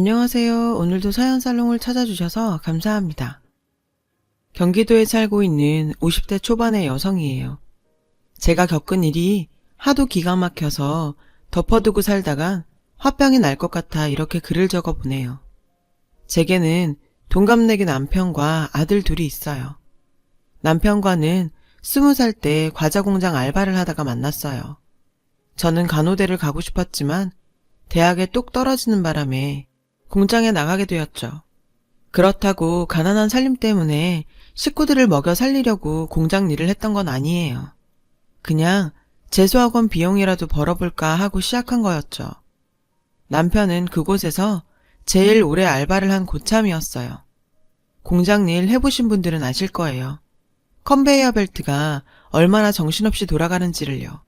안녕하세요. 오늘도 사연 살롱을 찾아주셔서 감사합니다. 경기도에 살고 있는 50대 초반의 여성이에요. 제가 겪은 일이 하도 기가 막혀서 덮어두고 살다가 화병이 날 것 같아 이렇게 글을 적어 보내요. 제게는 동갑내기 남편과 아들 둘이 있어요. 남편과는 스무 살 때 과자 공장 알바를 하다가 만났어요. 저는 간호대를 가고 싶었지만 대학에 똑 떨어지는 바람에 공장에 나가게 되었죠. 그렇다고 가난한 살림 때문에 식구들을 먹여 살리려고 공장 일을 했던 건 아니에요. 그냥 재수학원 비용이라도 벌어볼까 하고 시작한 거였죠. 남편은 그곳에서 제일 오래 알바를 한 고참이었어요. 공장 일 해보신 분들은 아실 거예요. 컨베이어 벨트가 얼마나 정신없이 돌아가는지를요.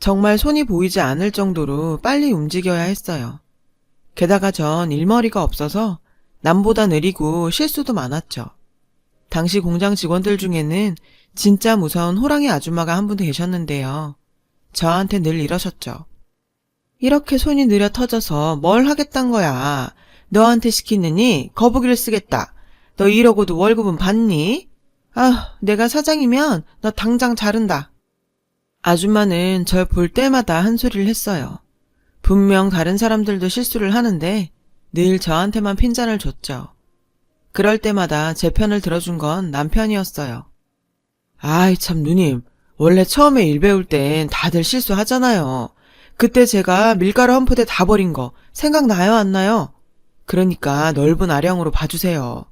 정말 손이 보이지 않을 정도로 빨리 움직여야 했어요. 게다가 전 일머리가 없어서 남보다 느리고 실수도 많았죠. 당시 공장 직원들 중에는 진짜 무서운 호랑이 아줌마가 한 분 계셨는데요. 저한테 늘 이러셨죠. 이렇게 손이 느려 터져서 뭘 하겠단 거야. 너한테 시키느니 거북이를 쓰겠다. 너 이러고도 월급은 받니? 아, 내가 사장이면 너 당장 자른다. 아줌마는 절 볼 때마다 한 소리를 했어요. 분명 다른 사람들도 실수를 하는데 늘 저한테만 핀잔을 줬죠. 그럴 때마다 제 편을 들어준 건 남편이었어요. 아이 참 누님, 원래 처음에 일 배울 땐 다들 실수하잖아요. 그때 제가 밀가루 한 포대 다 버린 거 생각나요 안 나요? 그러니까 넓은 아량으로 봐주세요.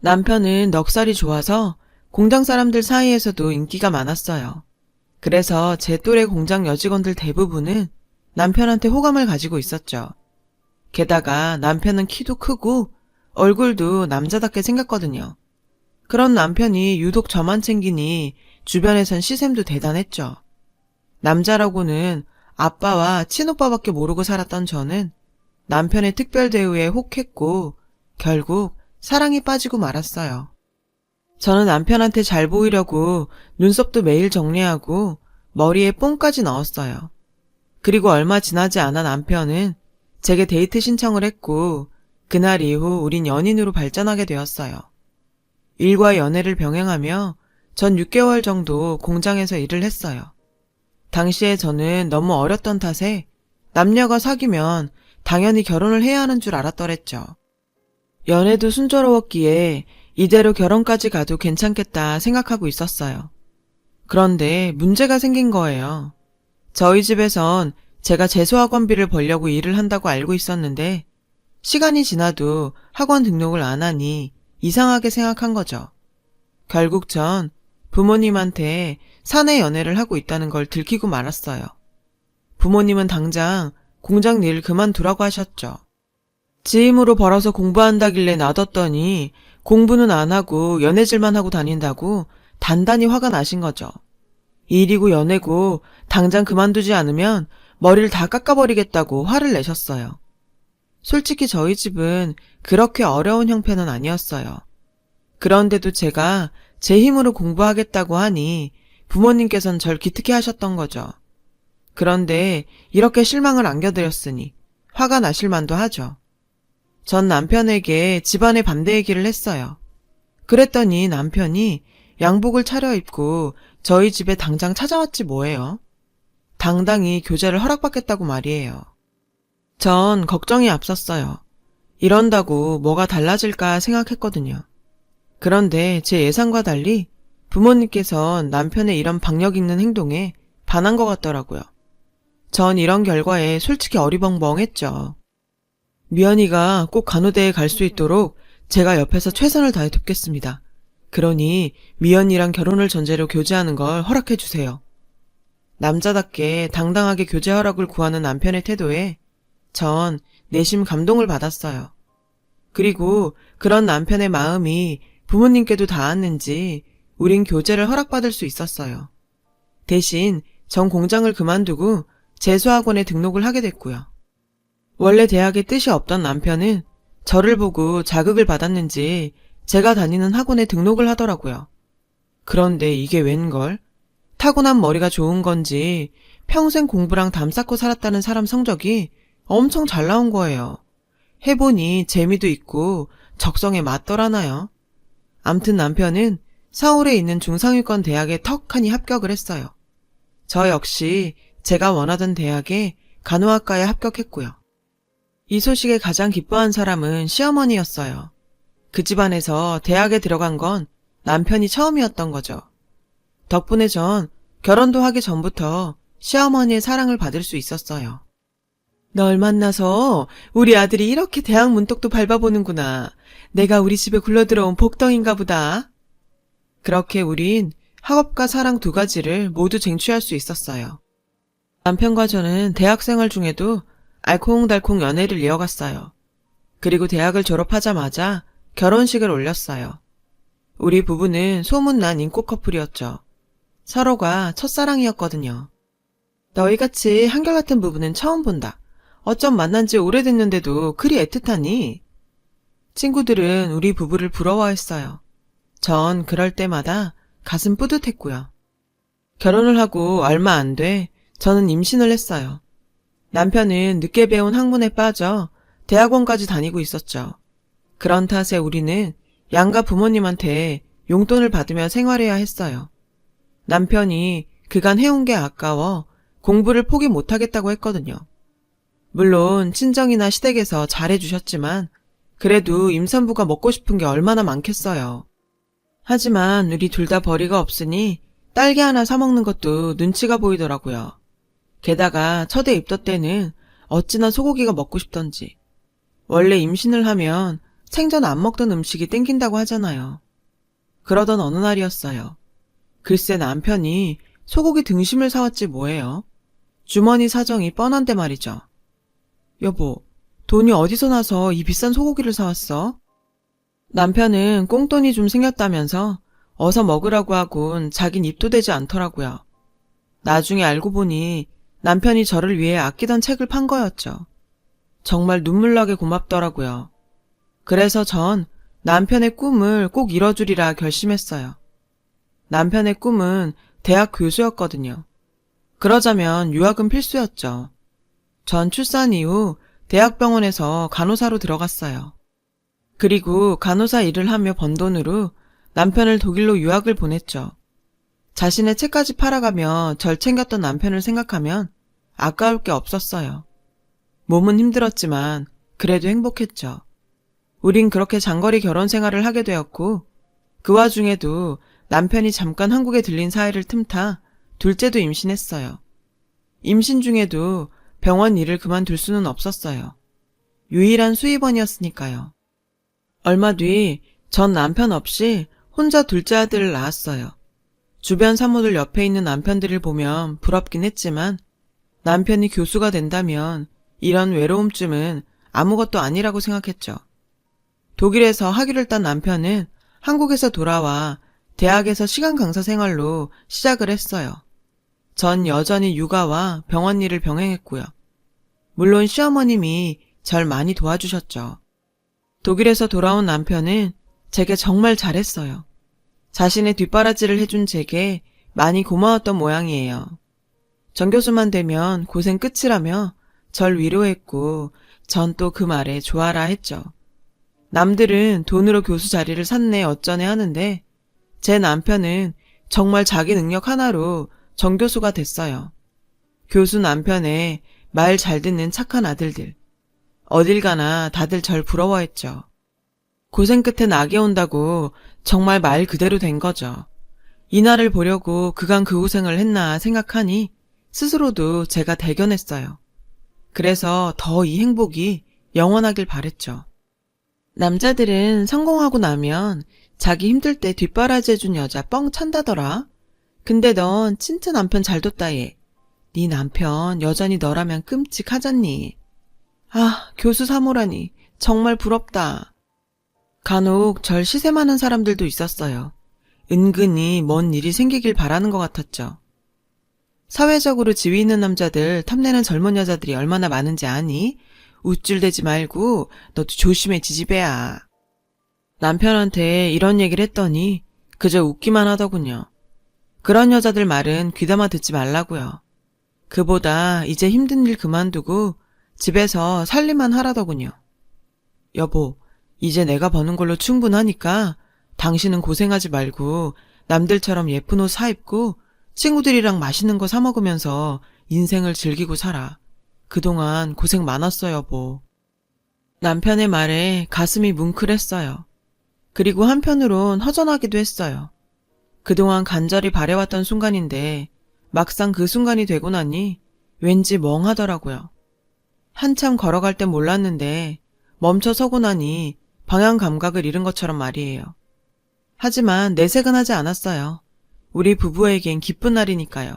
남편은 넉살이 좋아서 공장 사람들 사이에서도 인기가 많았어요. 그래서 제 또래 공장 여직원들 대부분은 남편한테 호감을 가지고 있었죠. 게다가 남편은 키도 크고 얼굴도 남자답게 생겼거든요. 그런 남편이 유독 저만 챙기니 주변에선 시샘도 대단했죠. 남자라고는 아빠와 친오빠밖에 모르고 살았던 저는 남편의 특별 대우에 혹했고 결국 사랑이 빠지고 말았어요. 저는 남편한테 잘 보이려고 눈썹도 매일 정리하고 머리에 뽕까지 넣었어요. 그리고 얼마 지나지 않아 남편은 제게 데이트 신청을 했고 그날 이후 우린 연인으로 발전하게 되었어요. 일과 연애를 병행하며 전 6개월 정도 공장에서 일을 했어요. 당시에 저는 너무 어렸던 탓에 남녀가 사귀면 당연히 결혼을 해야 하는 줄 알았더랬죠. 연애도 순조로웠기에 이대로 결혼까지 가도 괜찮겠다 생각하고 있었어요. 그런데 문제가 생긴 거예요. 저희 집에선 제가 재수학원비를 벌려고 일을 한다고 알고 있었는데 시간이 지나도 학원 등록을 안 하니 이상하게 생각한 거죠. 결국 전 부모님한테 사내 연애를 하고 있다는 걸 들키고 말았어요. 부모님은 당장 공장 일 그만두라고 하셨죠. 지 힘으로 벌어서 공부한다길래 놔뒀더니 공부는 안 하고 연애질만 하고 다닌다고 단단히 화가 나신 거죠. 일이고 연애고 당장 그만두지 않으면 머리를 다 깎아버리겠다고 화를 내셨어요. 솔직히 저희 집은 그렇게 어려운 형편은 아니었어요. 그런데도 제가 제 힘으로 공부하겠다고 하니 부모님께선 절 기특해 하셨던 거죠. 그런데 이렇게 실망을 안겨드렸으니 화가 나실 만도 하죠. 전 남편에게 집안의 반대 얘기를 했어요. 그랬더니 남편이 양복을 차려입고 저희 집에 당장 찾아왔지 뭐예요. 당당히 교제를 허락받겠다고 말이에요. 전 걱정이 앞섰어요. 이런다고 뭐가 달라질까 생각했거든요. 그런데 제 예상과 달리 부모님께선 남편의 이런 박력 있는 행동에 반한 것 같더라고요. 전 이런 결과에 솔직히 어리벙벙했죠. 미연이가 꼭 간호대에 갈 수 있도록 제가 옆에서 최선을 다해 돕겠습니다. 그러니 미연이랑 결혼을 전제로 교제하는 걸 허락해 주세요. 남자답게 당당하게 교제 허락을 구하는 남편의 태도에 전 내심 감동을 받았어요. 그리고 그런 남편의 마음이 부모님께도 닿았는지 우린 교제를 허락받을 수 있었어요. 대신 전 공장을 그만두고 재수학원에 등록을 하게 됐고요. 원래 대학에 뜻이 없던 남편은 저를 보고 자극을 받았는지 제가 다니는 학원에 등록을 하더라고요. 그런데 이게 웬걸? 타고난 머리가 좋은 건지 평생 공부랑 담 쌓고 살았다는 사람 성적이 엄청 잘 나온 거예요. 해보니 재미도 있고 적성에 맞더라나요. 암튼 남편은 서울에 있는 중상위권 대학에 턱하니 합격을 했어요. 저 역시 제가 원하던 대학에 간호학과에 합격했고요. 이 소식에 가장 기뻐한 사람은 시어머니였어요. 그 집안에서 대학에 들어간 건 남편이 처음이었던 거죠. 덕분에 전 결혼도 하기 전부터 시어머니의 사랑을 받을 수 있었어요. 널 만나서 우리 아들이 이렇게 대학 문턱도 밟아보는구나. 내가 우리 집에 굴러들어온 복덩인가 보다. 그렇게 우린 학업과 사랑 두 가지를 모두 쟁취할 수 있었어요. 남편과 저는 대학 생활 중에도 알콩달콩 연애를 이어갔어요. 그리고 대학을 졸업하자마자 결혼식을 올렸어요. 우리 부부는 소문난 인기 커플이었죠. 서로가 첫사랑이었거든요. 너희같이 한결같은 부부는 처음 본다. 어쩜 만난 지 오래됐는데도 그리 애틋하니? 친구들은 우리 부부를 부러워했어요. 전 그럴 때마다 가슴 뿌듯했고요. 결혼을 하고 얼마 안 돼 저는 임신을 했어요. 남편은 늦게 배운 학문에 빠져 대학원까지 다니고 있었죠. 그런 탓에 우리는 양가 부모님한테 용돈을 받으며 생활해야 했어요. 남편이 그간 해온 게 아까워 공부를 포기 못하겠다고 했거든요. 물론 친정이나 시댁에서 잘해주셨지만 그래도 임산부가 먹고 싶은 게 얼마나 많겠어요. 하지만 우리 둘 다 벌이가 없으니 딸기 하나 사먹는 것도 눈치가 보이더라고요. 게다가 첫애 입덧 때는 어찌나 소고기가 먹고 싶던지. 원래 임신을 하면 생전 안 먹던 음식이 땡긴다고 하잖아요. 그러던 어느 날이었어요. 글쎄 남편이 소고기 등심을 사왔지 뭐예요. 주머니 사정이 뻔한데 말이죠. 여보, 돈이 어디서 나서 이 비싼 소고기를 사왔어? 남편은 꽁돈이 좀 생겼다면서 어서 먹으라고 하곤 자긴 입도 되지 않더라고요. 나중에 알고 보니 남편이 저를 위해 아끼던 책을 판 거였죠. 정말 눈물 나게 고맙더라고요. 그래서 전 남편의 꿈을 꼭 이뤄주리라 결심했어요. 남편의 꿈은 대학 교수였거든요. 그러자면 유학은 필수였죠. 전 출산 이후 대학병원에서 간호사로 들어갔어요. 그리고 간호사 일을 하며 번 돈으로 남편을 독일로 유학을 보냈죠. 자신의 책까지 팔아가며 절 챙겼던 남편을 생각하면 아까울 게 없었어요. 몸은 힘들었지만 그래도 행복했죠. 우린 그렇게 장거리 결혼 생활을 하게 되었고 그 와중에도 남편이 잠깐 한국에 들린 사이를 틈타 둘째도 임신했어요. 임신 중에도 병원 일을 그만둘 수는 없었어요. 유일한 수입원이었으니까요. 얼마 뒤 전 남편 없이 혼자 둘째 아들을 낳았어요. 주변 사모들 옆에 있는 남편들을 보면 부럽긴 했지만 남편이 교수가 된다면 이런 외로움쯤은 아무것도 아니라고 생각했죠. 독일에서 학위를 딴 남편은 한국에서 돌아와 대학에서 시간 강사 생활로 시작을 했어요. 전 여전히 육아와 병원 일을 병행했고요. 물론 시어머님이 절 많이 도와주셨죠. 독일에서 돌아온 남편은 제게 정말 잘했어요. 자신의 뒷바라지를 해준 제게 많이 고마웠던 모양이에요. 전 교수만 되면 고생 끝이라며 절 위로했고 전 또 그 말에 좋아라 했죠. 남들은 돈으로 교수 자리를 샀네 어쩌네 하는데 제 남편은 정말 자기 능력 하나로 정교수가 됐어요. 교수 남편의 말 잘 듣는 착한 아들들. 어딜 가나 다들 절 부러워했죠. 고생 끝에 낙이 온다고 정말 말 그대로 된 거죠. 이날을 보려고 그간 그 고생을 했나 생각하니 스스로도 제가 대견했어요. 그래서 더 이 행복이 영원하길 바랬죠. 남자들은 성공하고 나면 자기 힘들 때 뒷바라지 해준 여자 뻥 찬다더라. 근데 넌 진짜 남편 잘 뒀다 얘. 네 남편 여전히 너라면 끔찍하잖니. 아, 교수 사모라니 정말 부럽다. 간혹 절 시샘하는 사람들도 있었어요. 은근히 뭔 일이 생기길 바라는 것 같았죠. 사회적으로 지위 있는 남자들 탐내는 젊은 여자들이 얼마나 많은지 아니? 우쭐대지 말고 너도 조심해 지지 배야. 남편한테 이런 얘기를 했더니 그저 웃기만 하더군요. 그런 여자들 말은 귀담아 듣지 말라고요. 그보다 이제 힘든 일 그만두고 집에서 살림만 하라더군요. 여보, 이제 내가 버는 걸로 충분하니까 당신은 고생하지 말고 남들처럼 예쁜 옷 사입고 친구들이랑 맛있는 거 사먹으면서 인생을 즐기고 살아. 그동안 고생 많았어, 여보. 남편의 말에 가슴이 뭉클했어요. 그리고 한편으론 허전하기도 했어요. 그동안 간절히 바래왔던 순간인데 막상 그 순간이 되고 나니 왠지 멍하더라고요. 한참 걸어갈 땐 몰랐는데 멈춰 서고 나니 방향 감각을 잃은 것처럼 말이에요. 하지만 내색은 하지 않았어요. 우리 부부에겐 기쁜 날이니까요.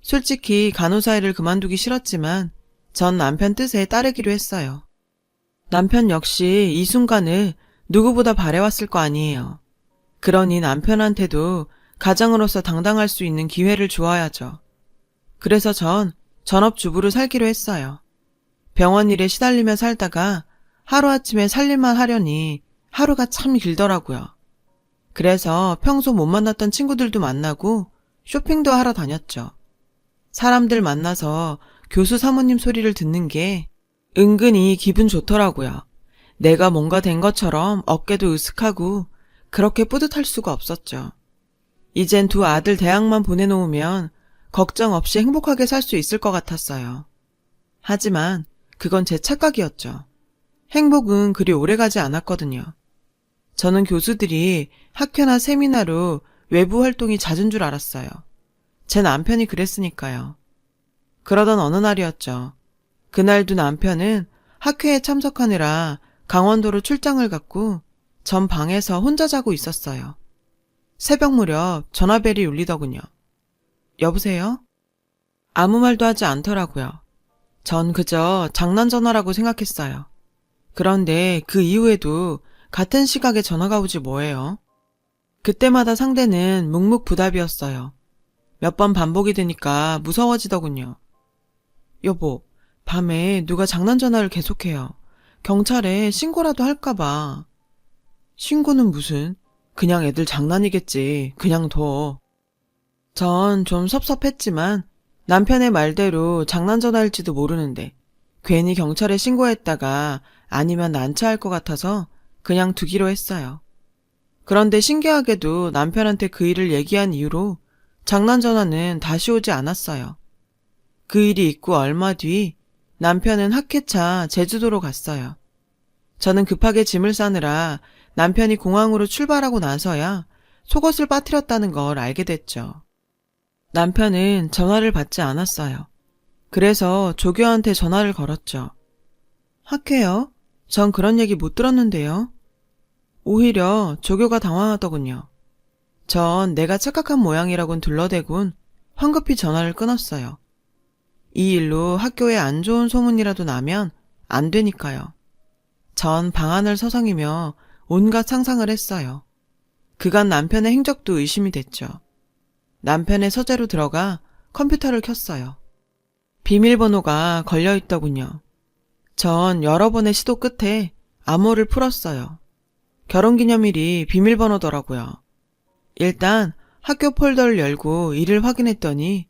솔직히 간호사 일을 그만두기 싫었지만 전 남편 뜻에 따르기로 했어요. 남편 역시 이 순간을 누구보다 바래왔을 거 아니에요. 그러니 남편한테도 가장으로서 당당할 수 있는 기회를 주어야죠. 그래서 전 전업주부로 살기로 했어요. 병원 일에 시달리며 살다가 하루아침에 살림만 하려니 하루가 참 길더라고요. 그래서 평소 못 만났던 친구들도 만나고 쇼핑도 하러 다녔죠. 사람들 만나서 교수 사모님 소리를 듣는 게 은근히 기분 좋더라고요. 내가 뭔가 된 것처럼 어깨도 으슥하고 그렇게 뿌듯할 수가 없었죠. 이젠 두 아들 대학만 보내놓으면 걱정 없이 행복하게 살 수 있을 것 같았어요. 하지만 그건 제 착각이었죠. 행복은 그리 오래 가지 않았거든요. 저는 교수들이 학회나 세미나로 외부 활동이 잦은 줄 알았어요. 제 남편이 그랬으니까요. 그러던 어느 날이었죠. 그날도 남편은 학회에 참석하느라 강원도로 출장을 갔고 전 방에서 혼자 자고 있었어요. 새벽 무렵 전화벨이 울리더군요. 여보세요? 아무 말도 하지 않더라고요. 전 그저 장난 전화라고 생각했어요. 그런데 그 이후에도 같은 시각에 전화가 오지 뭐예요? 그때마다 상대는 묵묵부답이었어요. 몇 번 반복이 되니까 무서워지더군요. 여보, 밤에 누가 장난 전화를 계속해요. 경찰에 신고라도 할까봐. 신고는 무슨? 그냥 애들 장난이겠지. 그냥 둬. 전 좀 섭섭했지만 남편의 말대로 장난 전화일지도 모르는데 괜히 경찰에 신고했다가 아니면 난처할 것 같아서 그냥 두기로 했어요. 그런데 신기하게도 남편한테 그 일을 얘기한 이후로 장난 전화는 다시 오지 않았어요. 그 일이 있고 얼마 뒤 남편은 학회차 제주도로 갔어요. 저는 급하게 짐을 싸느라 남편이 공항으로 출발하고 나서야 속옷을 빠뜨렸다는 걸 알게 됐죠. 남편은 전화를 받지 않았어요. 그래서 조교한테 전화를 걸었죠. 학회요? 전 그런 얘기 못 들었는데요. 오히려 조교가 당황하더군요. 전 내가 착각한 모양이라곤 둘러대곤 황급히 전화를 끊었어요. 이 일로 학교에 안 좋은 소문이라도 나면 안 되니까요. 전 방안을 서성이며 온갖 상상을 했어요. 그간 남편의 행적도 의심이 됐죠. 남편의 서재로 들어가 컴퓨터를 켰어요. 비밀번호가 걸려 있더군요. 전 여러 번의 시도 끝에 암호를 풀었어요. 결혼기념일이 비밀번호더라고요. 일단 학교 폴더를 열고 이를 확인했더니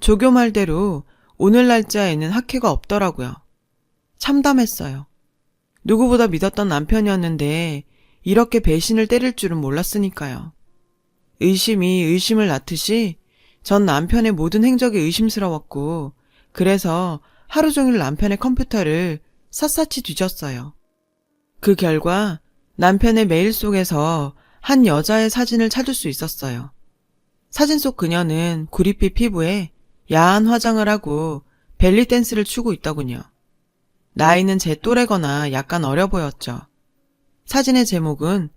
조교 말대로 오늘 날짜에는 학회가 없더라고요. 참담했어요. 누구보다 믿었던 남편이었는데 이렇게 배신을 때릴 줄은 몰랐으니까요. 의심이 의심을 낳듯이 전 남편의 모든 행적이 의심스러웠고 그래서 하루 종일 남편의 컴퓨터를 샅샅이 뒤졌어요. 그 결과 남편의 메일 속에서 한 여자의 사진을 찾을 수 있었어요. 사진 속 그녀는 구릿빛 피부에 야한 화장을 하고 벨리 댄스를 추고 있더군요. 나이는 제 또래거나 약간 어려 보였죠. 사진의 제목은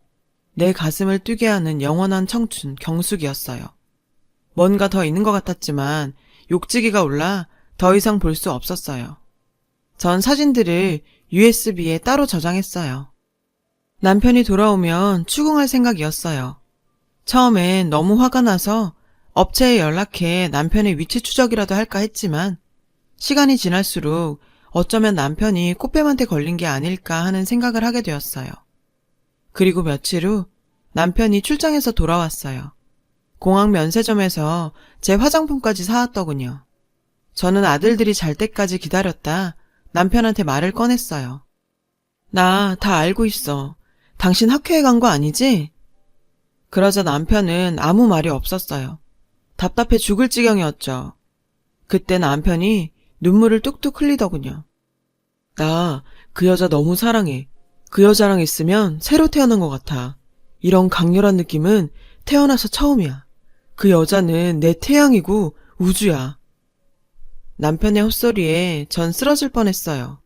내 가슴을 뛰게 하는 영원한 청춘 경숙이었어요. 뭔가 더 있는 것 같았지만 욕지기가 올라 더 이상 볼 수 없었어요. 전 사진들을 USB에 따로 저장했어요. 남편이 돌아오면 추궁할 생각이었어요. 처음엔 너무 화가 나서 업체에 연락해 남편의 위치 추적이라도 할까 했지만 시간이 지날수록 어쩌면 남편이 꽃뱀한테 걸린 게 아닐까 하는 생각을 하게 되었어요. 그리고 며칠 후 남편이 출장에서 돌아왔어요. 공항 면세점에서 제 화장품까지 사왔더군요. 저는 아들들이 잘 때까지 기다렸다 남편한테 말을 꺼냈어요. 나 다 알고 있어. 당신 학회에 간 거 아니지? 그러자 남편은 아무 말이 없었어요. 답답해 죽을 지경이었죠. 그때 남편이 눈물을 뚝뚝 흘리더군요. 나 그 여자 너무 사랑해. 그 여자랑 있으면 새로 태어난 것 같아. 이런 강렬한 느낌은 태어나서 처음이야. 그 여자는 내 태양이고 우주야. 남편의 헛소리에 전 쓰러질 뻔했어요.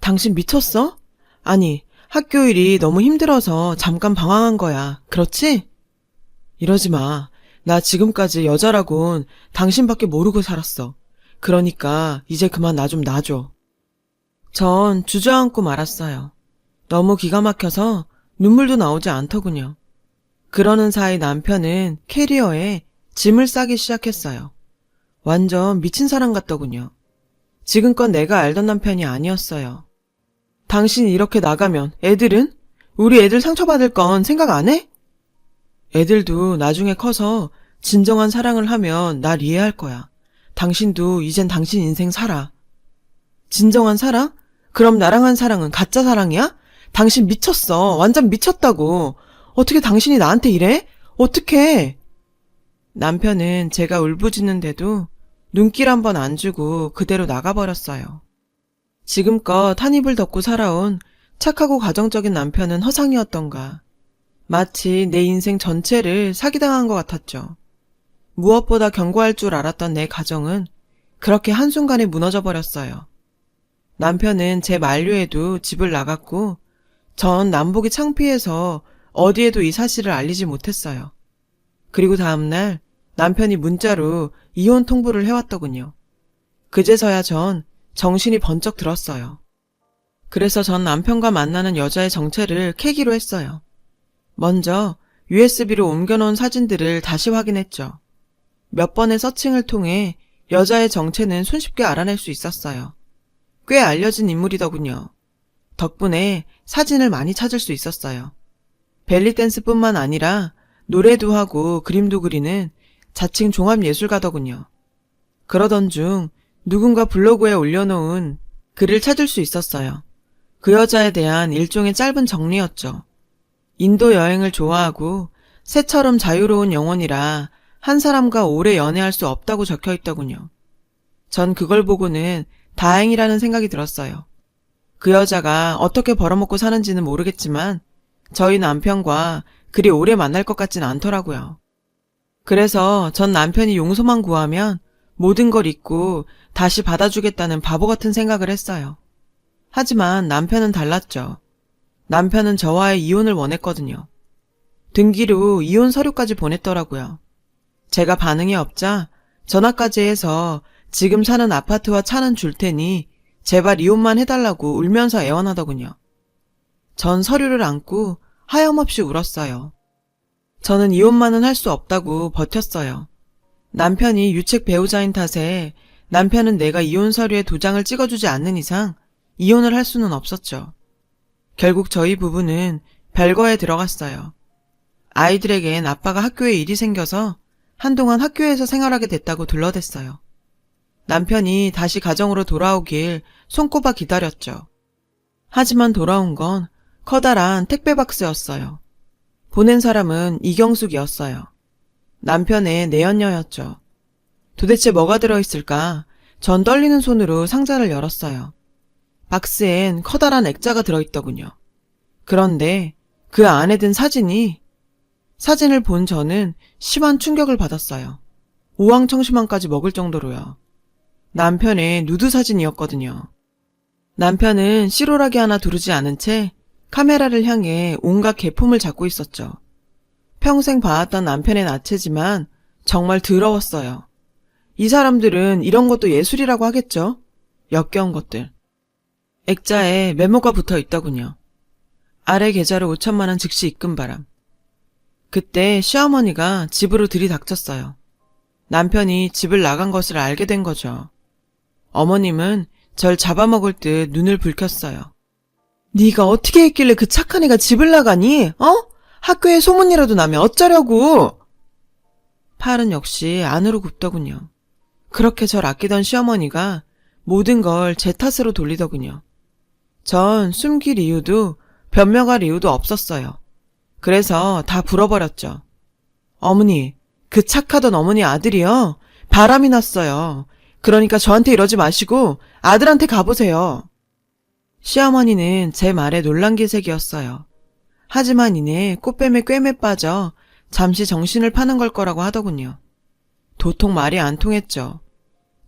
당신 미쳤어? 아니, 학교 일이 너무 힘들어서 잠깐 방황한 거야. 그렇지? 이러지 마. 나 지금까지 여자라곤 당신밖에 모르고 살았어. 그러니까 이제 그만 나 좀 놔줘. 전 주저앉고 말았어요. 너무 기가 막혀서 눈물도 나오지 않더군요. 그러는 사이 남편은 캐리어에 짐을 싸기 시작했어요. 완전 미친 사람 같더군요. 지금껏 내가 알던 남편이 아니었어요. 당신이 이렇게 나가면 애들은? 우리 애들 상처받을 건 생각 안 해? 애들도 나중에 커서 진정한 사랑을 하면 날 이해할 거야. 당신도 이젠 당신 인생 살아. 진정한 사랑? 그럼 나랑 한 사랑은 가짜 사랑이야? 당신 미쳤어. 완전 미쳤다고. 어떻게 당신이 나한테 이래? 어떻게? 남편은 제가 울부짖는데도 눈길 한 번 안 주고 그대로 나가버렸어요. 지금껏 한 입을 덮고 살아온 착하고 가정적인 남편은 허상이었던가. 마치 내 인생 전체를 사기당한 것 같았죠. 무엇보다 견고할 줄 알았던 내 가정은 그렇게 한순간에 무너져 버렸어요. 남편은 제 만류에도 집을 나갔고, 전 남복이 창피해서 어디에도 이 사실을 알리지 못했어요. 그리고 다음날 남편이 문자로 이혼 통보를 해왔더군요. 그제서야 전 정신이 번쩍 들었어요. 그래서 전 남편과 만나는 여자의 정체를 캐기로 했어요. 먼저 USB로 옮겨놓은 사진들을 다시 확인했죠. 몇 번의 서칭을 통해 여자의 정체는 손쉽게 알아낼 수 있었어요. 꽤 알려진 인물이더군요. 덕분에 사진을 많이 찾을 수 있었어요. 벨리댄스뿐만 아니라 노래도 하고 그림도 그리는 자칭 종합예술가더군요. 그러던 중 누군가 블로그에 올려놓은 글을 찾을 수 있었어요. 그 여자에 대한 일종의 짧은 정리였죠. 인도 여행을 좋아하고 새처럼 자유로운 영혼이라 한 사람과 오래 연애할 수 없다고 적혀 있더군요. 전 그걸 보고는 다행이라는 생각이 들었어요. 그 여자가 어떻게 벌어먹고 사는지는 모르겠지만 저희 남편과 그리 오래 만날 것 같진 않더라고요. 그래서 전 남편이 용서만 구하면 모든 걸 잊고 다시 받아주겠다는 바보 같은 생각을 했어요. 하지만 남편은 달랐죠. 남편은 저와의 이혼을 원했거든요. 등기로 이혼 서류까지 보냈더라고요. 제가 반응이 없자 전화까지 해서 지금 사는 아파트와 차는 줄 테니 제발 이혼만 해달라고 울면서 애원하더군요. 전 서류를 안고 하염없이 울었어요. 저는 이혼만은 할 수 없다고 버텼어요. 남편이 유책 배우자인 탓에 남편은 내가 이혼 서류에 도장을 찍어주지 않는 이상 이혼을 할 수는 없었죠. 결국 저희 부부는 별거에 들어갔어요. 아이들에겐 아빠가 학교에 일이 생겨서 한동안 학교에서 생활하게 됐다고 둘러댔어요. 남편이 다시 가정으로 돌아오길 손꼽아 기다렸죠. 하지만 돌아온 건 커다란 택배 박스였어요. 보낸 사람은 이경숙이었어요. 남편의 내연녀였죠. 도대체 뭐가 들어있을까? 전 떨리는 손으로 상자를 열었어요. 박스엔 커다란 액자가 들어있더군요. 그런데 그 안에 든 사진이 사진을 본 저는 심한 충격을 받았어요. 우왕청심환까지 먹을 정도로요. 남편의 누드 사진이었거든요. 남편은 시로라기 하나 두르지 않은 채 카메라를 향해 온갖 개품을 잡고 있었죠. 평생 봐왔던 남편의 나체지만 정말 더러웠어요. 이 사람들은 이런 것도 예술이라고 하겠죠? 역겨운 것들. 액자에 메모가 붙어 있더군요. 아래 계좌로 5천만 원 즉시 입금 바람. 그때 시어머니가 집으로 들이닥쳤어요. 남편이 집을 나간 것을 알게 된 거죠. 어머님은 절 잡아먹을 듯 눈을 붉혔어요. 네가 어떻게 했길래 그 착한 애가 집을 나가니? 어? 학교에 소문이라도 나면 어쩌려고? 팔은 역시 안으로 굽더군요. 그렇게 절 아끼던 시어머니가 모든 걸 제 탓으로 돌리더군요. 전 숨길 이유도 변명할 이유도 없었어요. 그래서 다 불어버렸죠. 어머니, 그 착하던 어머니 아들이요. 바람이 났어요. 그러니까 저한테 이러지 마시고 아들한테 가보세요. 시어머니는 제 말에 놀란 기색이었어요. 하지만 이내 꽃뱀에 꿰매 빠져 잠시 정신을 파는 걸 거라고 하더군요. 도통 말이 안 통했죠.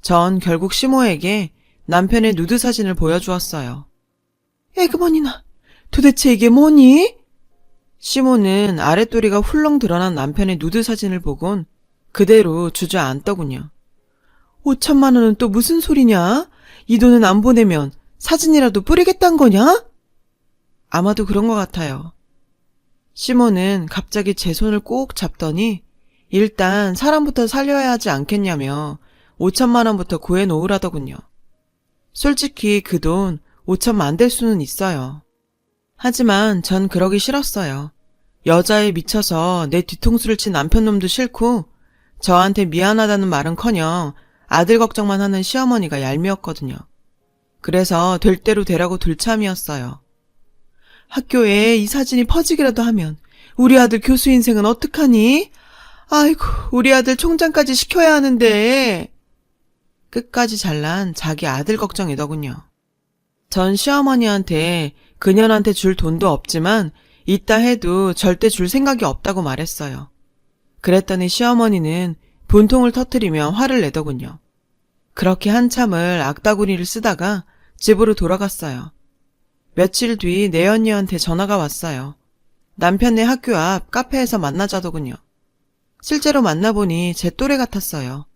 전 결국 시모에게 남편의 누드 사진을 보여주었어요. 에그머니나, 도대체 이게 뭐니? 시모는 아랫도리가 훌렁 드러난 남편의 누드 사진을 보곤 그대로 주저앉더군요. 5천만 원은 또 무슨 소리냐? 이 돈은 안 보내면 사진이라도 뿌리겠단 거냐? 아마도 그런 것 같아요. 시모는 갑자기 제 손을 꼭 잡더니 일단 사람부터 살려야 하지 않겠냐며 5천만 원부터 구해놓으라더군요. 솔직히 그 돈 5천만 안될 수는 있어요. 하지만 전 그러기 싫었어요. 여자에 미쳐서 내 뒤통수를 친 남편놈도 싫고 저한테 미안하다는 말은커녕 아들 걱정만 하는 시어머니가 얄미웠거든요. 그래서 될 대로 되라고 둘참이었어요. 학교에 이 사진이 퍼지기라도 하면 우리 아들 교수 인생은 어떡하니? 아이고, 우리 아들 총장까지 시켜야 하는데. 끝까지 잘난 자기 아들 걱정이더군요. 전 시어머니한테 그년한테 줄 돈도 없지만 있다 해도 절대 줄 생각이 없다고 말했어요. 그랬더니 시어머니는 분통을 터트리며 화를 내더군요. 그렇게 한참을 악다구리를 쓰다가 집으로 돌아갔어요. 며칠 뒤 내언니한테 전화가 왔어요. 남편네 학교 앞 카페에서 만나자더군요. 실제로 만나보니 제 또래 같았어요.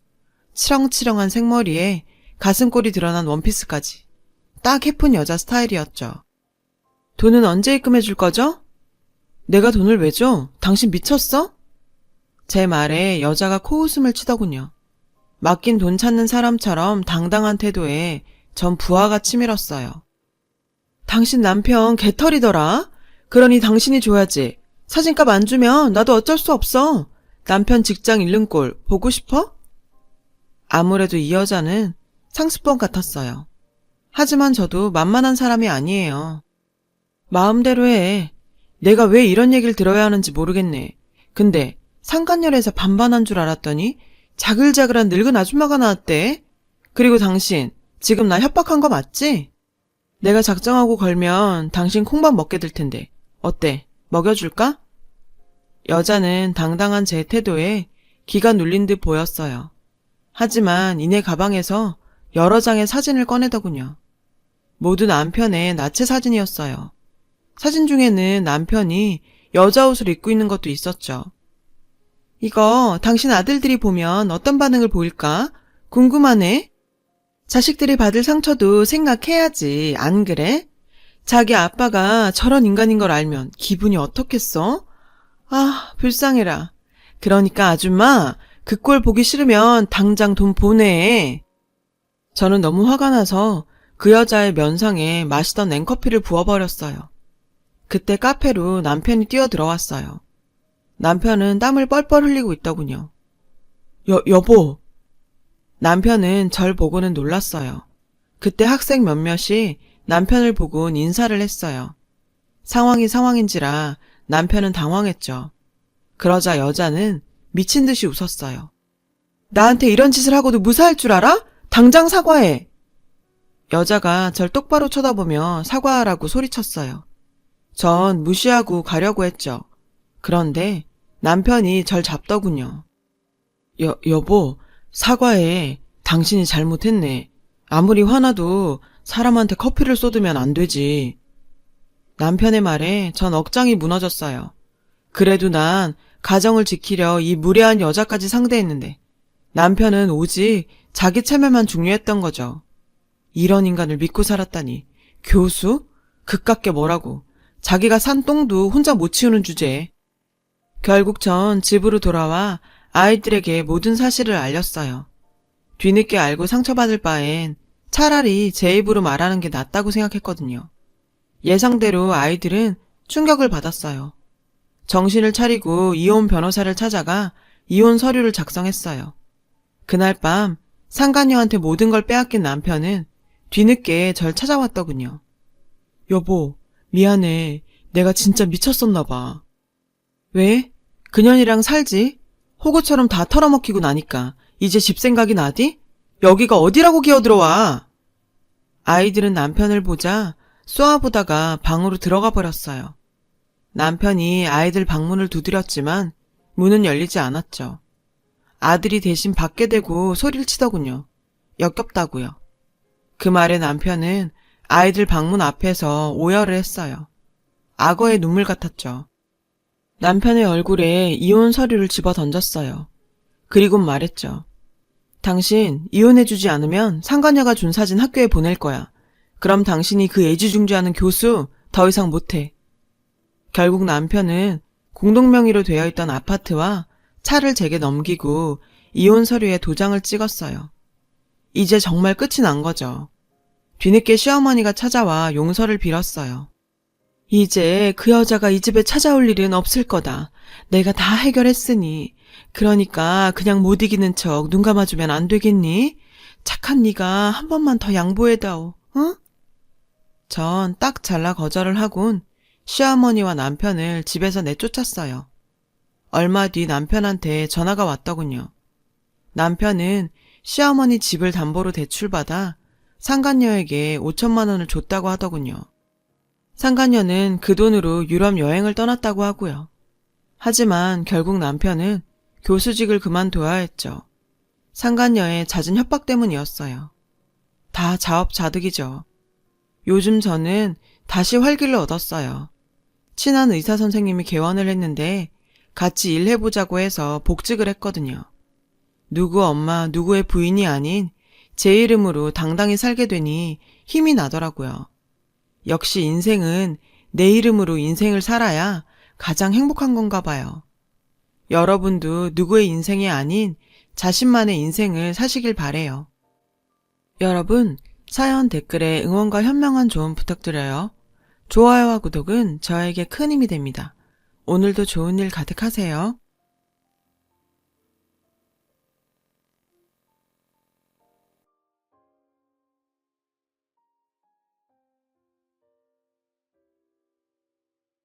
치렁치렁한 생머리에 가슴골이 드러난 원피스까지. 딱 예쁜 여자 스타일이었죠. 돈은 언제 입금해 줄 거죠? 내가 돈을 왜 줘? 당신 미쳤어? 제 말에 여자가 코웃음을 치더군요. 맡긴 돈 찾는 사람처럼 당당한 태도에 전 부하가 치밀었어요. 당신 남편 개털이더라? 그러니 당신이 줘야지. 사진값 안 주면 나도 어쩔 수 없어. 남편 직장 잃는 꼴 보고 싶어? 아무래도 이 여자는 상습범 같았어요. 하지만 저도 만만한 사람이 아니에요. 마음대로 해. 내가 왜 이런 얘기를 들어야 하는지 모르겠네. 근데 상간녀에서 반반한 줄 알았더니 자글자글한 늙은 아줌마가 나왔대. 그리고 당신 지금 나 협박한 거 맞지? 내가 작정하고 걸면 당신 콩밥 먹게 될 텐데 어때? 먹여줄까? 여자는 당당한 제 태도에 기가 눌린 듯 보였어요. 하지만 이내 가방에서 여러 장의 사진을 꺼내더군요. 모두 남편의 나체 사진이었어요. 사진 중에는 남편이 여자 옷을 입고 있는 것도 있었죠. 이거 당신 아들들이 보면 어떤 반응을 보일까? 궁금하네. 자식들이 받을 상처도 생각해야지, 안 그래? 자기 아빠가 저런 인간인 걸 알면 기분이 어떻겠어? 아, 불쌍해라. 그러니까 아줌마, 그 꼴 보기 싫으면 당장 돈 보내. 저는 너무 화가 나서 그 여자의 면상에 마시던 냉커피를 부어버렸어요. 그때 카페로 남편이 뛰어 들어왔어요. 남편은 땀을 뻘뻘 흘리고 있더군요. 여, 여보. 남편은 절 보고는 놀랐어요. 그때 학생 몇몇이 남편을 보곤 인사를 했어요. 상황이 상황인지라 남편은 당황했죠. 그러자 여자는 미친 듯이 웃었어요. 나한테 이런 짓을 하고도 무사할 줄 알아? 당장 사과해! 여자가 절 똑바로 쳐다보며 사과하라고 소리쳤어요. 전 무시하고 가려고 했죠. 그런데 남편이 절 잡더군요. 여, 여보, 사과해. 당신이 잘못했네. 아무리 화나도 사람한테 커피를 쏟으면 안 되지. 남편의 말에 전 억장이 무너졌어요. 그래도 난 가정을 지키려 이 무례한 여자까지 상대했는데 남편은 오직 자기 체면만 중요했던 거죠. 이런 인간을 믿고 살았다니 교수? 그깟게 뭐라고 자기가 산 똥도 혼자 못 치우는 주제에 결국 전 집으로 돌아와 아이들에게 모든 사실을 알렸어요. 뒤늦게 알고 상처받을 바엔 차라리 제 입으로 말하는 게 낫다고 생각했거든요. 예상대로 아이들은 충격을 받았어요. 정신을 차리고 이혼 변호사를 찾아가 이혼 서류를 작성했어요. 그날 밤 상간녀한테 모든 걸 빼앗긴 남편은 뒤늦게 절 찾아왔더군요. 여보, 미안해. 내가 진짜 미쳤었나 봐. 왜? 그년이랑 살지? 호구처럼 다 털어먹히고 나니까 이제 집 생각이 나디? 여기가 어디라고 기어들어와? 아이들은 남편을 보자 쏘아보다가 방으로 들어가 버렸어요. 남편이 아이들 방문을 두드렸지만 문은 열리지 않았죠. 아들이 대신 밖에 대고 소리를 치더군요. 역겹다고요. 그 말에 남편은 아이들 방문 앞에서 오열을 했어요. 악어의 눈물 같았죠. 남편의 얼굴에 이혼 서류를 집어 던졌어요. 그리고 말했죠. 당신 이혼해주지 않으면 상관녀가 준 사진 학교에 보낼 거야. 그럼 당신이 그 애지중지하는 교수 더 이상 못해. 결국 남편은 공동명의로 되어 있던 아파트와 차를 제게 넘기고 이혼 서류에 도장을 찍었어요. 이제 정말 끝이 난 거죠. 뒤늦게 시어머니가 찾아와 용서를 빌었어요. 이제 그 여자가 이 집에 찾아올 일은 없을 거다. 내가 다 해결했으니. 그러니까 그냥 못 이기는 척 눈 감아주면 안 되겠니? 착한 네가 한 번만 더 양보해다오. 응? 전 딱 잘라 거절을 하곤 시어머니와 남편을 집에서 내쫓았어요. 얼마 뒤 남편한테 전화가 왔더군요. 남편은 시어머니 집을 담보로 대출받아 상간녀에게 5천만 원을 줬다고 하더군요. 상간녀는 그 돈으로 유럽 여행을 떠났다고 하고요. 하지만 결국 남편은 교수직을 그만둬야 했죠. 상간녀의 잦은 협박 때문이었어요. 다 자업자득이죠. 요즘 저는 다시 활기를 얻었어요. 친한 의사 선생님이 개원을 했는데 같이 일해보자고 해서 복직을 했거든요. 누구 엄마, 누구의 부인이 아닌 제 이름으로 당당히 살게 되니 힘이 나더라고요. 역시 인생은 내 이름으로 인생을 살아야 가장 행복한 건가 봐요. 여러분도 누구의 인생이 아닌 자신만의 인생을 사시길 바래요. 여러분, 사연 댓글에 응원과 현명한 조언 부탁드려요. 좋아요와 구독은 저에게 큰 힘이 됩니다. 오늘도 좋은 일 가득하세요.